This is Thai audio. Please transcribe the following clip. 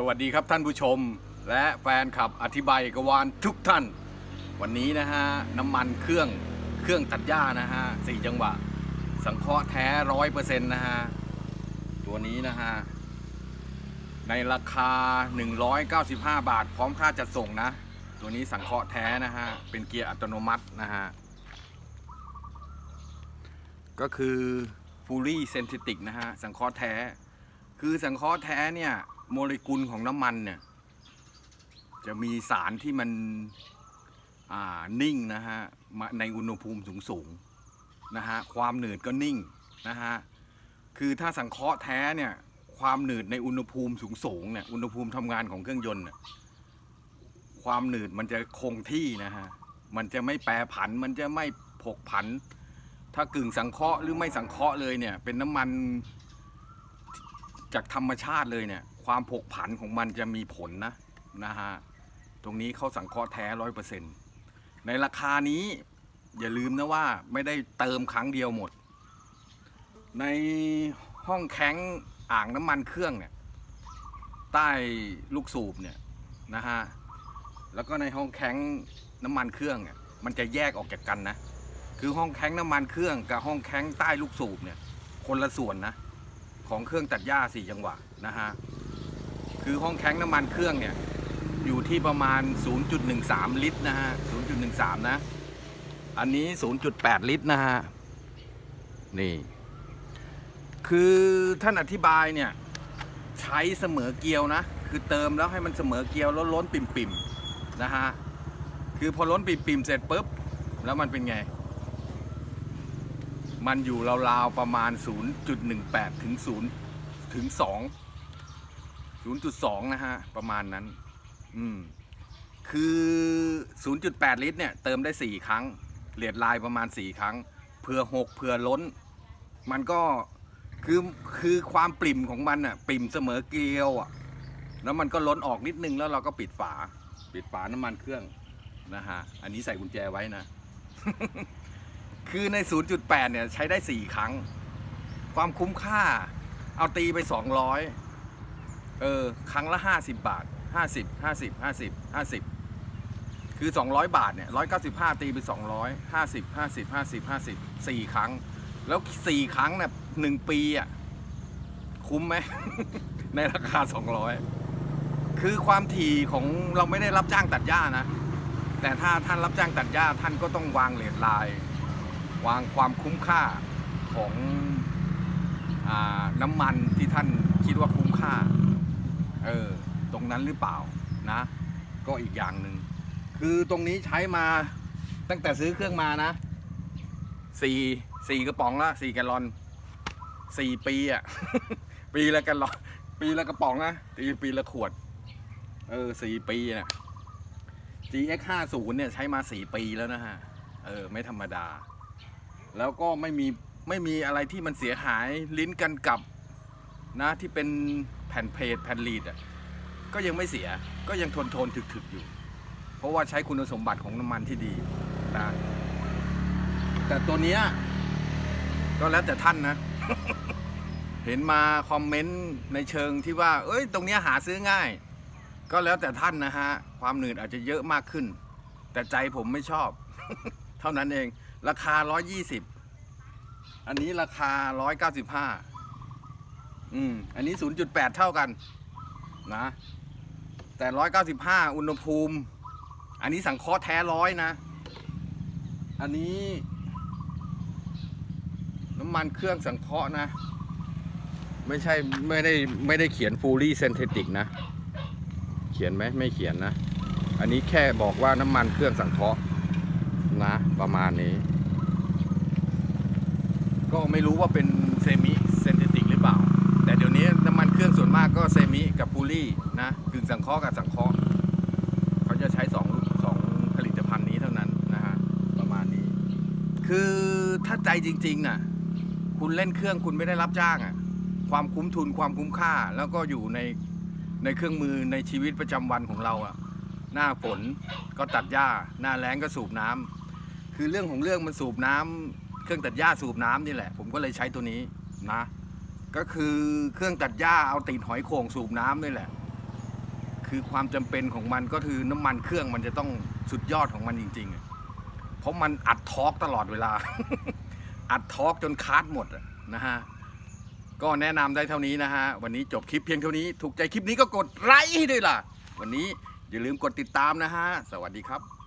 สวัสดีครับท่านผู้ชม และแฟนขับอธิบายกวานทุกท่าน วันนี้นะฮะน้ำมันเครื่องเครื่องตัดหญ้านะฮะสี่จังหวะ สังเคราะห์แท้ร้อยเปอร์เซ็นต์นะฮะตัวนี้นะฮะในราคา 195 บาท พร้อมค่าจัดส่งนะ ตัวนี้สังเคราะห์แท้นะฮะเป็นเกียร์อัตโนมัตินะฮะก็คือ fully synthetic นะฮะสังเคราะห์แท้ คือสังเคราะห์แท้เนี่ย โมเลกุลของน้ำมันเนี่ยจะมีสารที่มันนิ่งนะฮะในอุณหภูมิสูงสูงๆนะฮะความหนืดก็นิ่งนะฮะคือถ้าสังเคราะห์แท้เนี่ยความหนืดในอุณหภูมิสูงสูงๆเนี่ยอุณหภูมิทำงานของเครื่องยนต์ความหนืดมันจะคงที่นะฮะมันจะไม่แปรผันมันจะไม่ผกผัน ถ้ากึ่งสังเคราะห์หรือไม่สังเคราะห์เลยเนี่ยเป็นน้ำมัน จากธรรมชาติเลยเนี่ย ความผกผันของมันจะมีผลนะนะฮะตรงนี้เขาสังเคราะห์แท้ร้อยเปอร์เซ็นต์ในราคานี้อย่าลืมนะว่าไม่ได้เติมครั้งเดียวหมด ในห้องแข้งอ่างน้ำมันเครื่องเนี่ยใต้ลูกสูบเนี่ยนะฮะแล้วก็ในห้องแข้งน้ำมันเครื่องเนี่ยมันจะแยกออกจากกันนะ คือห้องแข้งน้ำมันเครื่องกับห้องแข้งใต้ลูกสูบเนี่ยคนละส่วนนะ ของเครื่องตัดหญ้าสี่จังหวะนะฮะคือห้องแข้งน้ำมันเครื่องเนี่ยอยู่ที่ประมาณ 0.13 ลิตรนะฮะ 0.13 นะ อันนี้ 0.8 ลิตรนะฮะ นี่ คือท่านอธิบายเนี่ย ใช้เสมอเกลียวนะ คือเติมแล้วให้มันเสมอเกลียวแล้วล้นปิ่มๆนะฮะ คือพอล้นปิ่มๆเสร็จปุ๊บ แล้วมันเป็นไง มันอยู่ราวๆประมาณ 0.18 ถึง 0 ถึง 2 0.2 นะฮะ ประมาณนั้น อืม คือ 0.8 ลิตรเนี่ย เติมได้ 4 ครั้ง เหลียดลายประมาณ 4 ครั้งเพื่อ 6เพื่อล้น มันก็ คือ คือความปริ่มของมันอะปริ่มเสมอเกลียวอะแล้วมันก็ล้นออกนิดนึงแล้วเราก็ปิดฝา ปิดฝาน้ำมันเครื่องนะฮะ อันนี้ใส่กุญแจไว้นะ คือใน 0.8 เนี่ยใช้ได้ 4 ครั้ง ความคุ้มค่าเอาตีไป 200 เออ ครั้งละ 50 บาท 50 50 50 50 คือ 200 บาทเนี่ย 195 ตีไป 200 50 50 50 50 4 ครั้ง แล้ว 4 ครั้งเนี่ยหนึ่งปีอะ คุ้มไหม ในราคา 200 คือความถี่ของเราไม่ได้รับจ้างตัดหญ้านะ แต่ถ้าท่านรับจ้างตัดหญ้าท่านก็ต้องวางเลทไลน์ วางความคุ้มค่าของอน้ำมันที่ท่านคิดว่าคุ้มค่า เออ ตรงนั้นหรือเปล่านะ ก็อีกอย่างหนึ่ง คือตรงนี้ใช้มาตั้งแต่ซื้อเครื่องมานะสี่สี่กระป๋องละสี่แกลลอนสี่ปีอะปีละแกลลอนปีละกระป๋องนะปีปีละขวด เออสี่ปีเนี่ย GX 5 0เนี่ยใช้มาสี่ปีแล้วนะฮะ เออ ไม่ธรรมดา แล้วก็ไม่มีไม่มีอะไรที่มันเสียหายลิ้นกันกับนะที่เป็นแผ่นเพลทแผ่นลีดอะก็ยังไม่เสียก็ยังทนทนถึกถึกอยู่ เพราะว่าใช้คุณสมบัติของน้ำมันที่ดีนะแต่ตัวเนี้ยก็แล้วแต่ท่านนะ เห็นมาคอมเมนต์ในเชิงที่ว่า เอ้ย ตรงเนี้ยหาซื้อง่าย ก็แล้วแต่ท่านนะฮะ ความหนืดอาจจะเยอะมากขึ้น แต่ใจผมไม่ชอบ เท่านั้นเอง ราคา 120 อันนี้ราคา 195 อืม อันนี้ 0.8 เท่ากัน นะ แต่ 195 อุณหภูมิ อันนี้สังเคราะห์แท้ร้อยนะ อันนี้ น้ำมันเครื่องสังเคราะห์นะ ไม่ใช่ ไม่ได้ ไม่ได้เขียน fully synthetic นะ เขียนไหมไม่เขียนนะ อันนี้แค่บอกว่าน้ำมันเครื่องสังเคราะห์ นะ ประมาณนี้ ก็ไม่รู้ว่าเป็นเซมิเซนเทติกหรือเปล่า แต่เดี๋ยวนี้น้ำมันเครื่องส่วนมากก็เซมิกับปูลี่นะกึ่งสังเคราะห์กับสังเคราะห์เขาจะใช้สองสองผลิตภัณฑ์นี้เท่านั้นนะฮะประมาณนี้ คือถ้าใจจริงๆน่ะคุณเล่นเครื่องคุณไม่ได้รับจ้างอะความคุ้มทุนความคุ้มค่า แล้วก็อยู่ในในเครื่องมือในชีวิตประจำวันของเราอะ หน้าฝนก็ตัดหญ้า หน้าแล้งก็สูบน้ำคือเรื่องของเรื่องมันสูบน้ำเครื่องตัดหญ้าสูบน้ำนี่แหละ ผมก็เลยใช้ตัวนี้นะ ก็คือเครื่องตัดหญ้าเอาตีนหอยโข่งสูบน้ำนี่แหละ คือความจำเป็นของมันก็คือน้ำมันเครื่องมันจะต้องสุดยอดของมันจริงๆ เพราะมันอัดทอร์กตลอดเวลา อัดทอร์กจนคาร์ดหมดนะฮะก็แนะนำได้เท่านี้นะฮะ วันนี้จบคลิปเพียงเท่านี้ ถูกใจคลิปนี้ก็กดไลค์ให้ด้วยล่ะ วันนี้ อย่าลืมกดติดตามนะฮะ สวัสดีครับ